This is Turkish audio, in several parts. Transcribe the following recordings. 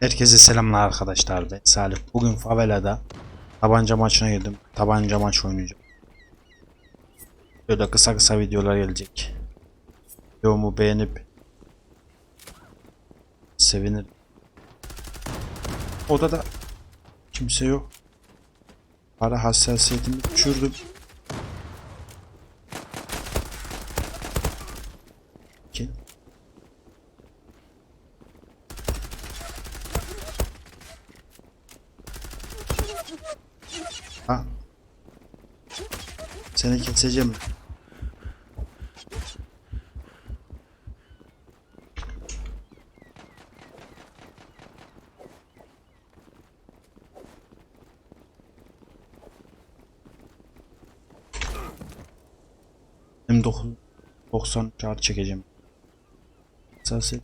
Herkese selamlar arkadaşlar. Ben Salih. Bugün favelada tabanca maçına girdim. Tabanca maç oynayacağım. Böyle kısa kısa videolar gelecek. Videomu beğenip sevinirim. Odada kimse yok. Para hassasiyetimi düşürdüm. Seni keseceğim. M9 90 kağıt çekeceğim. Sesi.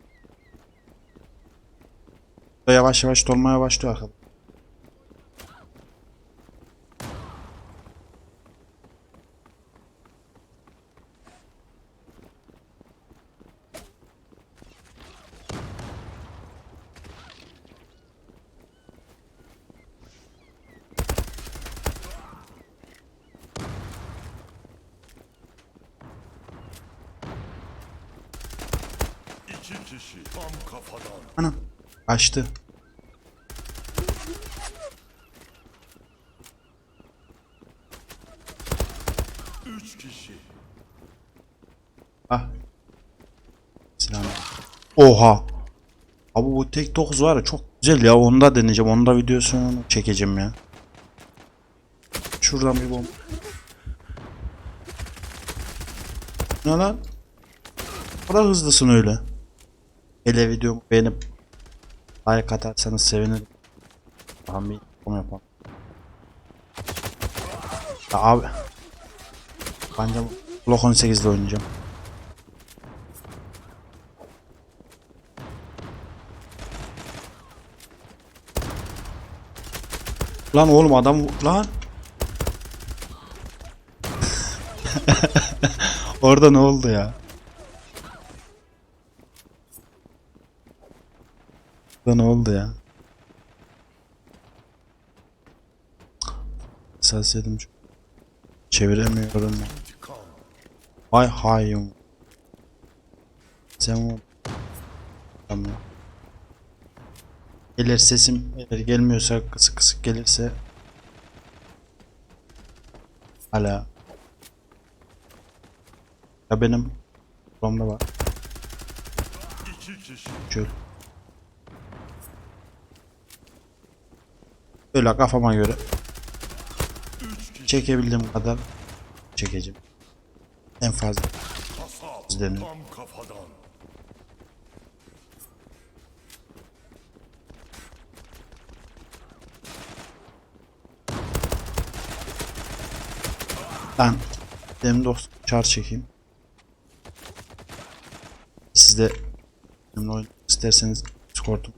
Yavaş yavaş dolmaya başlıyor arkadaşlar. İki kişi tam kafadan. Ana. Açtı. Üç kişi. Ah. Silah. Oha. Abi bu tek 9 var ya çok güzel ya onu da deneyeceğim. Onu da videosunu çekeceğim ya. Şuradan bir bomba. Ne lan? Kadar hızlısın öyle. Hele videomu beğenip like atarsanız sevinirim. Tamam bir yapalım yapalım. Ya abi. Bence Block 18'de oynayacağım. Lan oğlum adam lan. Orada ne oldu ya? Orada ne oldu ya? Hassasiyetim çok. Çeviremiyorum. Vay hayyum. Sen o... Tamam. Gelir sesim eğer gelmiyorsa kısık kısık gelirse hala ya benim kulağımda var İki kişi. şöyle öyle kafama göre çekebildiğim kadar çekeceğim en fazla kafadan. Ben benim dost çar çekeyim. Siz de benimle oynamak isterseniz Discord'um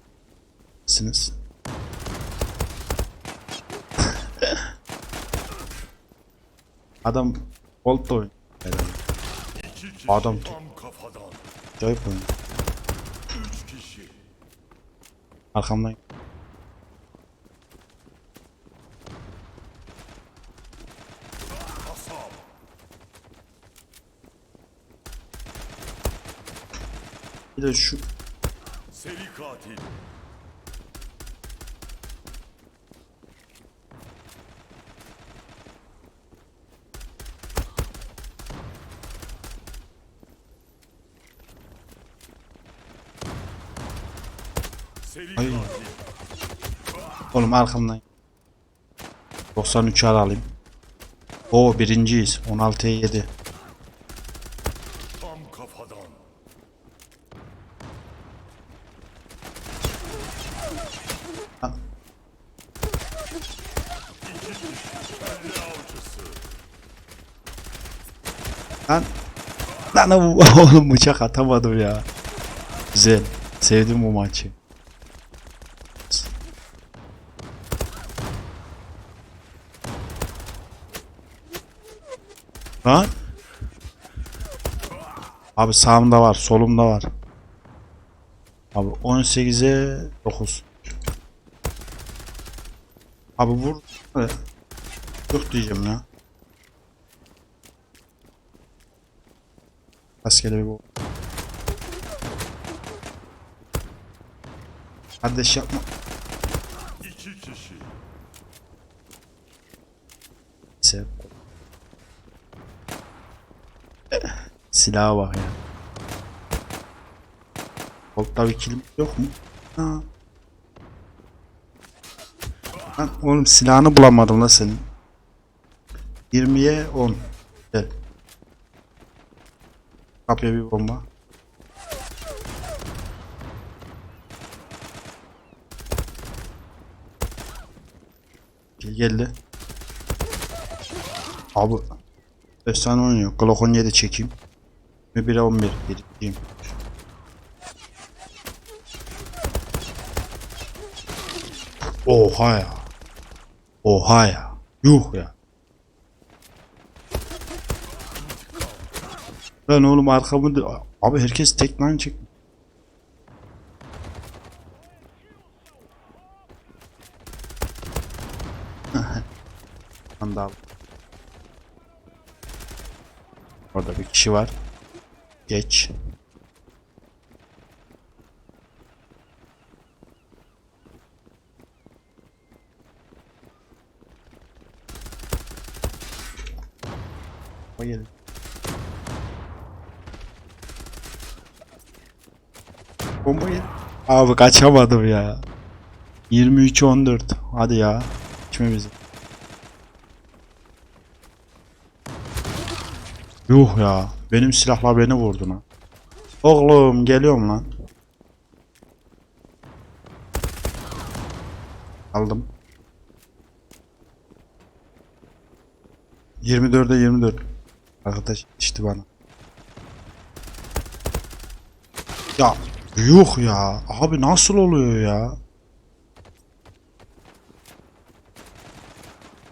Adam oynuyor. herhalde. İki kişi. Adam-. Acayip oynuyor. Arkamdan bir de şu Seri katil. Seri Ay. katil. Oğlum arkamdan 93 alayım. O birinciyiz. 16'ya 7. Tam kafadan. Ha. Lan lan oğlum bıçak atamadım ya. Güzel. Sevdim bu maçı. Lan. Abi sağımda var, solumda var. Abi 18'e 9. Abi vur. Yok diyeceğim ya. Rastgele bir bu. Kardeş yapma. İki kişi. Sev. Silaha bak ya. Koltukta bir kilim yok mu? Ha. Oğlum silahını bulamadım la senin. 20'ye 10. Gel. Kapıya bir bomba. Gel geldi. Abi efsane oynuyor. Glock 17 çekeyim. Ve 1'e 11 birikeyim. Oha ya. Oha ya. Yuh ya. Lan oğlum arkamı Abi herkes tek line çek. Andal. Orada bir kişi var. Geç. Hayır. Bomba yedi. Abi kaçamadım ya. 23 14. Hadi ya. Geçme bizi. Yuh ya. Benim silahlar beni vurdu lan. Oğlum geliyorum lan. Aldım. 24'e 24. Arkadaş işte bana. Ya yuh ya. Abi nasıl oluyor ya?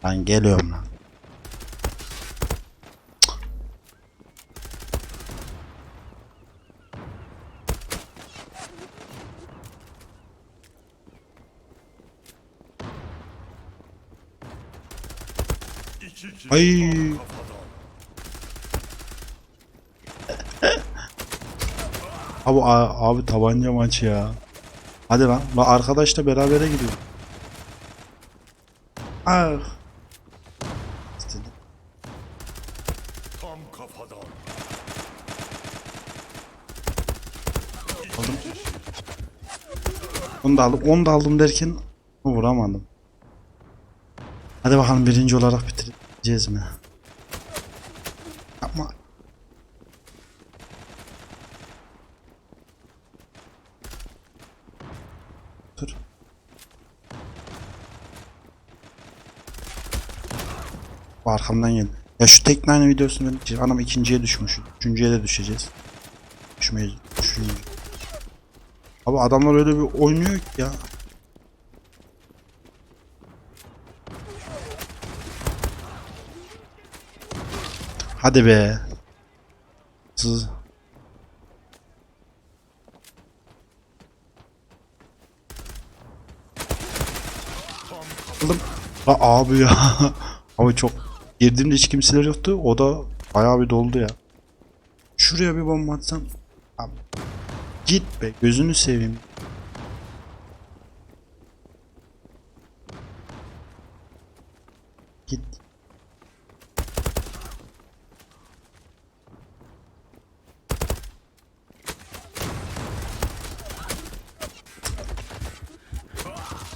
Ben geliyorum lan. Ay. Abi abi tabanca maçı ya. Hadi lan. La arkadaşla berabere gidiyor. Ah. Aldım. Onu da aldım. Onu da aldım derken vuramadım. Hadi bakalım birinci olarak bitireceğiz mi? Yapma. Dur. Arkamdan gel. Ya şu teknane videosunu anam ikinciye düşmüş. Üçüncüye de düşeceğiz. Düşmeyiz. Düşmeyiz. Abi adamlar öyle bir oynuyor ki ya. Hadi be. Sız. Aldım. Ha, abi ya. abi çok girdiğimde hiç kimseler yoktu. O da bayağı bir doldu ya. Şuraya bir bomba atsam. Abi. Git be gözünü seveyim. Git.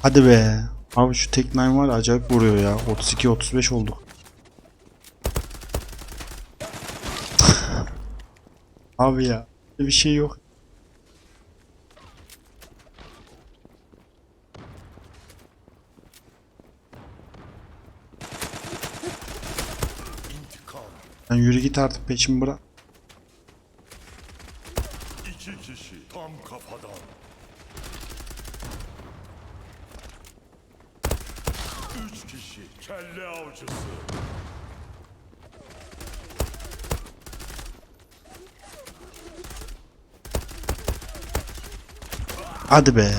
Hadi be. Abi şu tek nine var acayip vuruyor ya. 32 35 olduk. Abi ya. Bir şey yok. Sen yürü git artık peşimi bırak. İki kişi. Tam kafadan. Üç kişi. Kelle avcısı. Hadi be.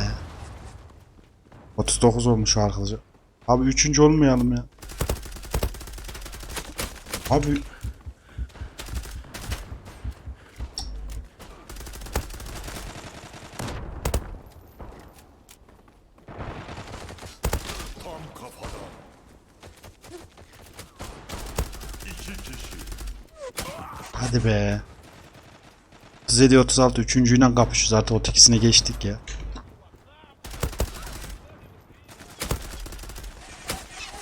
39 olmuş arkadaşlar. Abi üçüncü olmayalım ya. Abi Tam kafadan. İki kişi. Hadi be. Zedi 36 üçüncüyle kapışıyoruz artık o ikisine geçtik ya.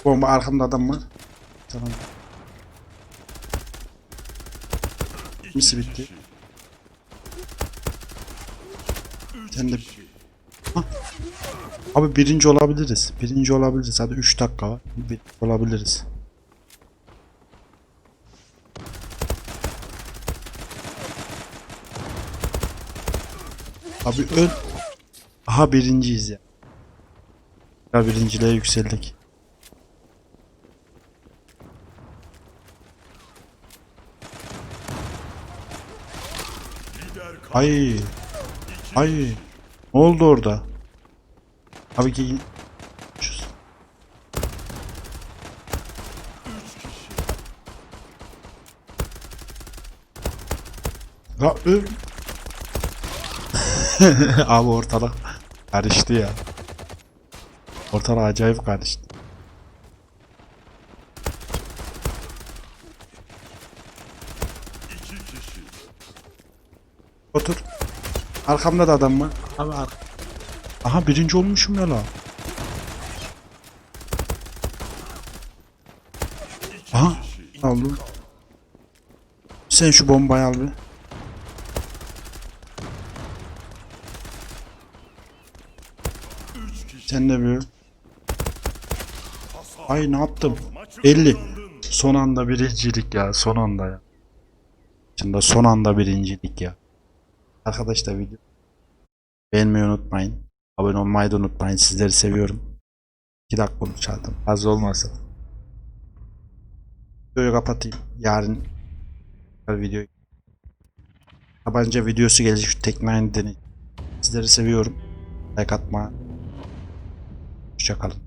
Bomba arkamda adam var. Tamam. Misi bitti. Sen de- kişi. Abi birinci olabiliriz. Birinci olabiliriz. Hadi 3 dakika var. Bir olabiliriz. Abi öl. Aha birinciyiz ya. Ya birinciliğe yükseldik. Ay. Ay. Ne oldu orada? Abi ki. Ya öl. Abi ortalık karıştı ya. Ortalık acayip karıştı. Otur. Arkamda da adam var. Abi ar- Aha birinci olmuşum ya la. Aha. Aldım. Sen şu bombayı al bir. Üç kişi. Sen bir. Ay ne yaptım? Maçı 50. kazandın. Son anda birincilik ya. Son anda ya. Şimdi son anda birincilik ya. Arkadaşlar video beğenmeyi unutmayın. Abone olmayı da unutmayın. Sizleri seviyorum. 2 dakika konuşalım. Az olmasın. Videoyu kapatayım. Yarın video tabanca videosu gelecek şu teknolojiden. Sizleri seviyorum. Like atma. Hoşçakalın.